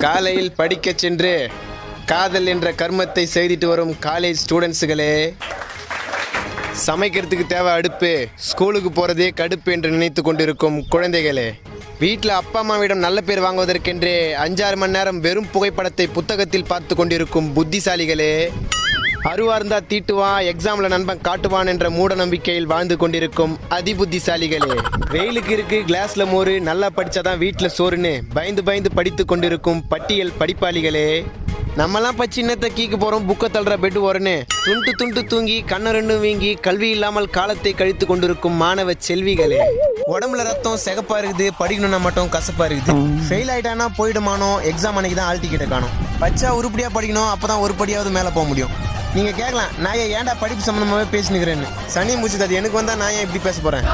காலையில் படிக்க சென்று காதல் என்ற கர்மத்தை செய்துட்டு வரும் காலேஜ் ஸ்டூடெண்ட்ஸுகளே சமைக்கிறதுக்கு தேவை அடுப்பு ஸ்கூலுக்கு போகிறதே கடுப்பு என்று நினைத்து கொண்டிருக்கும் குழந்தைகளே வீட்டில் அப்பா அம்மாவிடம் நல்ல பேர் வாங்குவதற்கென்றே அஞ்சாறு மணி நேரம் வெறும் புகைப்படத்தை புத்தகத்தில் பார்த்து கொண்டிருக்கும் புத்திசாலிகளே அருவா இருந்தா தீட்டுவான் எக்ஸாம்ல நண்பன் காட்டுவான் என்ற மூட நம்பிக்கையில் வாழ்ந்து கொண்டிருக்கும் அதிபுத்திசாலிகளே. வெயிலுக்கு இருக்கு கிளாஸ்ல மோறு நல்லா படிச்சாதான் வீட்டுல சோறுன்னு பயந்து பயந்து படித்து கொண்டிருக்கும் பட்டியல் படிப்பாளிகளே. நம்மலாம் இப்போ சின்னத்தை கீக்கு போறோம் புக்கை தள்ளுற பெட்டு ஓரன்னு. துண்டு துண்டு தூங்கி கண்ணு ரெண்டும் வீங்கி கல்வி இல்லாமல் காலத்தை கழித்து கொண்டிருக்கும் மாணவ செல்விகளே. உடம்புல ரத்தம் சிகப்பா இருக்குது படிக்கணும்னா மட்டும் கசப்பா இருக்குது. ஃபெயில் ஆயிட்டானா போயிடுமானோ எக்ஸாம் அன்னைக்கு தான் ஆல் டிக்கெட்டை காணும். பச்சா உருப்படியா படிக்கணும் அப்பதான் ஒரு படியாவது மேலே போக முடியும். நீங்கள் கேட்கலாம் நான் ஏன் ஏன்டா படிப்பு சம்மந்தமாகவே பேசினுக்கிறேன்னு? சனி முடிச்சது அது எனக்கு வந்தால் நான் ஏன் இப்படி பேச போகிறேன்